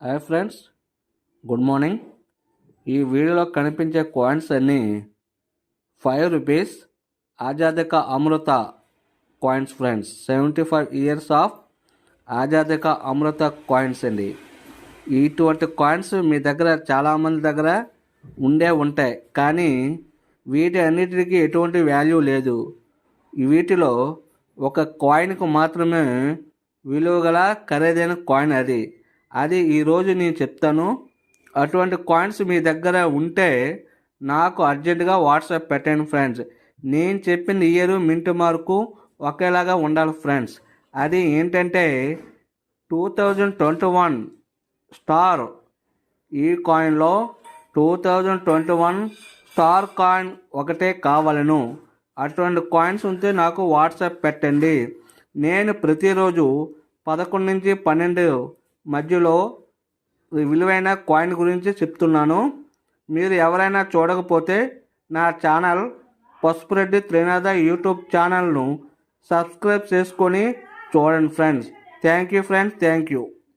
Hi friends good morning ఈ వీడియోలో కనిపించే కాయిన్స్ అన్నీ ఫైవ్ రూపీస్ ఆజాదిక అమృత coins friends seventy five years of ఆజాదిక అమృత కాయిన్స్ అండి. ఇటువంటి కాయిన్స్ మీ దగ్గర చాలామంది దగ్గర ఉండే ఉంటాయి. కానీ వీటి అన్నిటికీ ఎటువంటి వాల్యూ లేదు. వీటిలో ఒక కాయిన్కు మాత్రమే విలువ గల ఖరీదైన కాయిన్ అది. అది ఈరోజు నేను చెప్తాను. అటువంటి కాయిన్స్ మీ దగ్గర ఉంటే నాకు అర్జెంటుగా వాట్సాప్ పెట్టండి ఫ్రెండ్స్. నేను చెప్పిన ఇయర్ మింట్ మార్కు ఒకేలాగా ఉండాలి ఫ్రెండ్స్. అది ఏంటంటే two thousand twenty one star ఈ కాయిన్లో two thousand twenty one star coin ఒకటే కావాలను. అటువంటి కాయిన్స్ ఉంటే నాకు వాట్సాప్ పెట్టండి. నేను ప్రతిరోజు పదకొండు నుంచి పన్నెండు మధ్యలో విలువైన కాయిన్ గురించి చెప్తున్నాను. మీరు ఎవరైనా చూడకపోతే నా ఛానల్ పసుపు రెడ్డి త్రినాథ యూట్యూబ్ ఛానల్ను సబ్స్క్రైబ్ చేసుకొని చూడండి friends. Thank you friends. Thank you.